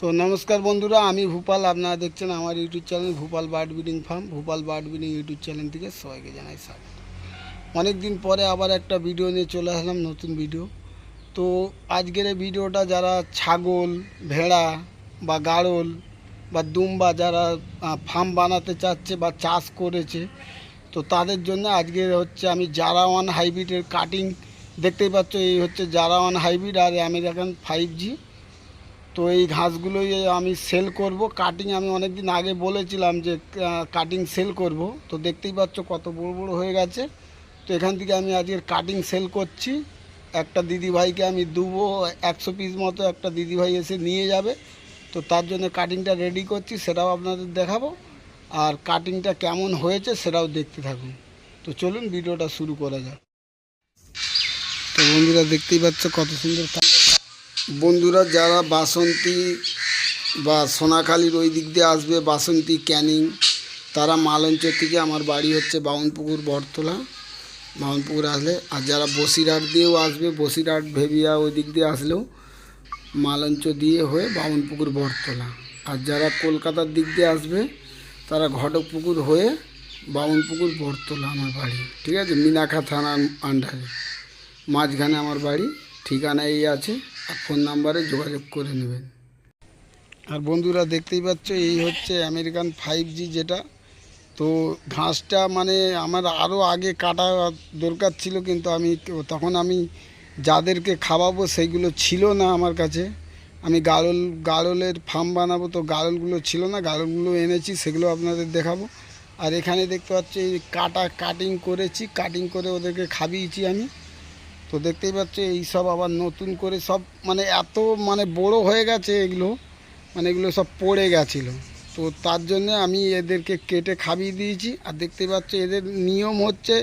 তো নমস্কার বন্ধুরা, আমি ভূপাল, আপনারা দেখছেন আমার YouTube channel Bhupal bird breeding farm, Bhupal bird breeding YouTube channel থেকে সবাইকে জানাই স্বাগত। অনেক দিন পরে আবার একটা ভিডিও নিয়ে চলে আসলাম, নতুন ভিডিও। তো আজকের এই ভিডিওটা যারা ছাগল, ভেড়া বা গাড়ল বা দুম্বা যারা ফার্ম বানাতে চাচ্ছে বা চাষ করেছে, তো তাদের জন্য আজকে হচ্ছে আমি জারাওয়ান হাইব্রিডের কাটিং দেখতেই পাচ্ছ, এই হচ্ছে জারাওয়ান হাইব্রিড আর আমেরিকান ফাইভ জি তো এই ঘাসগুলোই আমি সেল করব। কাটিং আমি অনেক দিন আগে বলেছিলাম যে কাটিং সেল করব। তো দেখতেই পাচ্ছ কত বড় বড় হয়ে গেছে। তো এখান থেকে আমি আজকের কাটিং সেল করছি। একটা দিদিভাইকে আমি দুবো, একশো পিস মতো একটা দিদিভাই এসে নিয়ে যাবে। তো তার জন্য কাটিংটা রেডি করছি, সেটাও আপনাদের দেখাবো। আর কাটিংটা কেমন হয়েছে সেটাও দেখতে থাকুন। তো চলুন, ভিডিওটা শুরু করা যাক। তো বন্ধুরা, দেখতেই পাচ্ছ কত সুন্দর বন্ধুরা, যারা বাসন্তী বা সোনাখালির ওই দিক দিয়ে আসবে, বাসন্তী ক্যানিং, তারা মালঞ্চ থেকে আমার বাড়ি হচ্ছে বাউনপুকুর বটতলা। বাউনপুকুর আসলে, আর যারা বসিরহাট দিয়েও আসবে, বসিরহাট, ভেবিয়া ওই দিক দিয়ে আসলেও মালঞ্চ দিয়ে হয়ে বাউনপুকুর বটতলা। আর যারা কলকাতার দিক দিয়ে আসবে, তারা ঘটকপুকুর হয়ে বাউনপুকুর বটতলা আমার বাড়ি। ঠিক আছে? মিনাখা থানার আন্ডারে মাঝখানে আমার বাড়ি ঠিকানা এই আছে। ফোন নাম্বারে যোগাযোগ করে নেবেন। আর বন্ধুরা দেখতেই পাচ্ছ, এই হচ্ছে আমেরিকান ফাইভ জি যেটা। তো ঘাসটা মানে আমার আরও আগে কাটা দরকার ছিল, কিন্তু আমি তখন আমি যাদেরকে খাওয়াবো সেইগুলো ছিল না আমার কাছে। আমি গাড়ল গাড়লের ফার্ম বানাবো তো গাড়লগুলো ছিল না গাড়লগুলো এনেছি, সেগুলো আপনাদের দেখাবো। আর এখানে দেখতে পাচ্ছি কাটা কাটিং করেছি কাটিং করে ওদেরকে খাবিয়েছি আমি। তো দেখতেই পাচ্ছ, এই সব আবার নতুন করে সব মানে এত মানে বড় হয়ে গেছে এগুলো মানে এগুলো সব পড়ে গেছিল। তো তার জন্য আমি এদেরকে কেটে খাবিয়ে দিয়েছি, আর দেখতে পাচ্ছ এদের নিয়ম হচ্ছে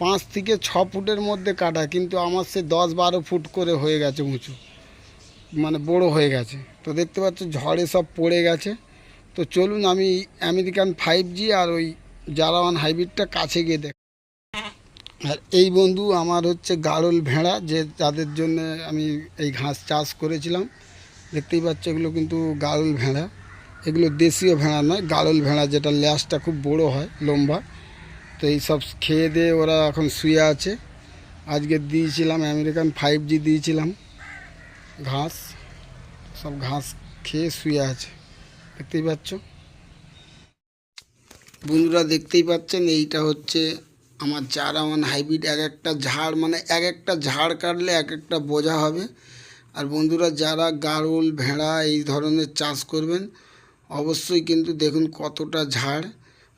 পাঁচ থেকে ছ ফুটের মধ্যে কাটা, কিন্তু আমার সে দশ বারো ফুট করে হয়ে গেছে উঁচু মানে বড় হয়ে গেছে। তো দেখতে পাচ্ছ ঝড়ে সব পড়ে গেছে। তো চলুন আমি আমেরিকান ফাইভ জি আর ওই জারাওয়ান হাইব্রিডটা কাছে গিয়ে দেখ আর এই বন্ধু আমার হচ্ছে গাড়ল ভেড়া, যে যাদের জন্য আমি এই ঘাস চাষ করেছিলাম। দেখতেই পাচ্ছ এগুলো কিন্তু গাড়ল ভেড়া। এগুলো দেশীয় ভেড়া নয় গাড়ল ভেড়া যেটা ল্যাসটা খুব বড় হয়, লম্বা। তো এই সব খেয়ে দিয়ে ওরা এখন শুয়ে আছে। আজকে দিয়েছিলাম আমেরিকান ফাইভ জি দিয়েছিলাম। ঘাস, সব ঘাস খেয়ে শুয়ে আছে। দেখতেই পাচ্ছ? বন্ধুরা দেখতেই পাচ্ছেন, এইটা হচ্ছে আমার চারাওয়ান হাইব্রিড এক একটা ঝাড় মানে এক একটা ঝাড় কাটলে এক একটা বোঝা হবে। আর বন্ধুরা, যারা গারুল, ভেড়া এই ধরনের চাষ করবেন, অবশ্যই কিন্তু দেখুন কতটা ঝাড়।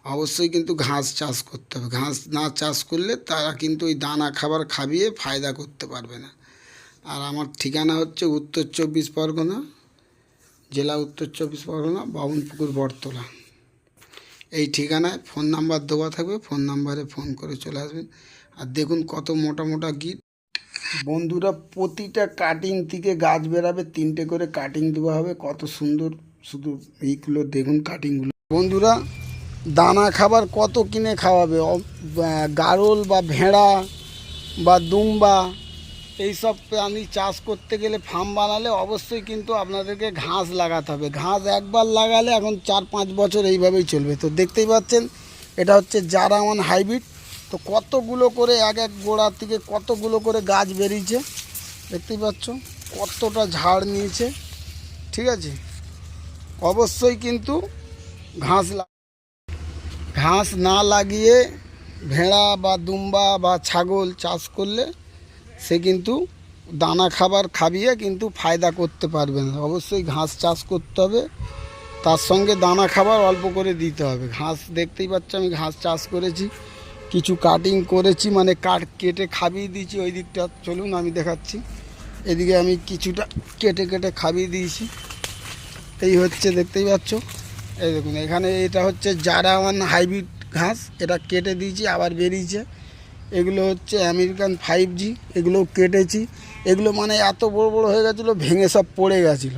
অবশ্যই কিন্তু ঘাস চাষ করতে হবে। ঘাস না চাষ করলে তারা কিন্তু ওই দানা খাবার খাবিয়ে ফায়দা করতে পারবে না। আর আমার ঠিকানা হচ্ছে উত্তর চব্বিশ পরগনা, জেলা উত্তর চব্বিশ পরগনা, বামুনপুকুর, বটতলা। এই ঠিকানায় ফোন নাম্বার দেওয়া থাকবে, ফোন নাম্বারে ফোন করে চলে আসবেন। আর দেখুন কত মোটা মোটা গিট। বন্ধুরা, প্রতিটা কাটিং থেকে গাছ বেরাবে, তিনটে করে কাটিং দেওয়া হবে। কত সুন্দর শুধু এইগুলো দেখুন কাটিংগুলো বন্ধুরা, দানা খাবার কত কিনে খাওয়াবে? গাড়ল বা ভেড়া বা দুম্বা এইসব প্রাণী চাষ করতে গেলে ফার্ম বানালে অবশ্যই কিন্তু আপনাদেরকে ঘাস লাগাতে হবে। ঘাস একবার লাগালে এখন চার পাঁচ বছর এইভাবেই চলবে। তো দেখতেই পাচ্ছেন, এটা হচ্ছে জারাওয়ান হাইব্রিড। তো কতগুলো করে এক এক গোড়ার থেকে কতগুলো করে গাছ বেরিয়েছে, দেখতেই পাচ্ছ, কতটা ঝাড় নিয়েছে, ঠিক আছে? অবশ্যই কিন্তু ঘাস ঘাস না লাগিয়ে ভেড়া বা দুম্বা বা ছাগল চাষ করলে সে কিন্তু দানা খাবার খাবিয়ে কিন্তু ফায়দা করতে পারবে না। অবশ্যই ঘাস চাষ করতে হবে। তার সঙ্গে দানা খাবার অল্প করে দিতে হবে। ঘাস দেখতেই পাচ্ছ আমি ঘাস চাষ করেছি। কিছু কাটিং করেছি মানে কাট কেটে খাবিয়ে দিয়েছি। ওই দিকটা চলুন আমি দেখাচ্ছি। এদিকে আমি কিছুটা কেটে কেটে খাবিয়ে দিয়েছি। এই হচ্ছে দেখতেই পাচ্ছ। এই দেখুন, এখানে এটা হচ্ছে জারাওয়ান হাইব্রিড ঘাস। এটা কেটে দিয়েছি, আবার বেরিয়েছে। এগুলো হচ্ছে আমেরিকান ফাইভ জি এগুলোও কেটেছি। এগুলো মানে এত বড় বড় হয়ে গেছিল, ভেঙে সব পড়ে গেছিল।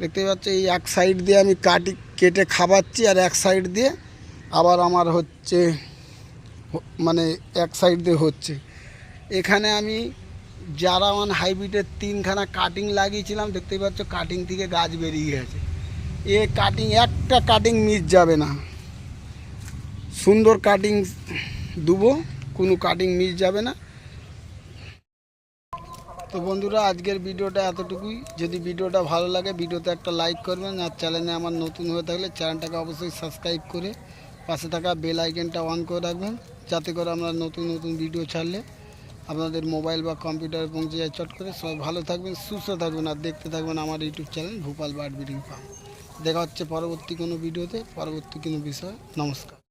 দেখতে পাচ্ছ, এই এক সাইড দিয়ে আমি কাটি, কেটে খাবাচ্ছি, আর এক সাইড দিয়ে আবার আমার হচ্ছে মানে এক সাইড দিয়ে হচ্ছে। এখানে আমি যারা ওয়ান হাইব্রিডের তিনখানা কাটিং লাগিয়েছিলাম দেখতেই পাচ্ছ কাটিং থেকে গাছ বেরিয়ে গেছে। এ কাটিং একটা কাটিং মিস যাবে না। সুন্দর কাটিং দেবো। কোনো কাটিং মিস যাবে না। তো বন্ধুরা, আজকের ভিডিওটা এতটুকুই। যদি ভিডিওটা ভালো লাগে, ভিডিওতে একটা লাইক করবেন আর চ্যানেলে আমার নতুন হয়ে থাকলে চ্যানেলটাকে অবশ্যই সাবস্ক্রাইব করে পাশে থাকা বেল আইকনটা অন করে রাখবেন, যাতে করে আমরা নতুন নতুন ভিডিও ছাড়লে আপনাদের মোবাইল বা কম্পিউটারে পৌঁছে যায়। চট করে সবাই ভালো থাকবেন, সুস্থ থাকবেন আর দেখতে থাকবেন আমার YouTube channel Bhopal bird breeding farm দেখা হচ্ছে পরবর্তী কোনো ভিডিওতে পরবর্তী কোনো বিষয়। নমস্কার।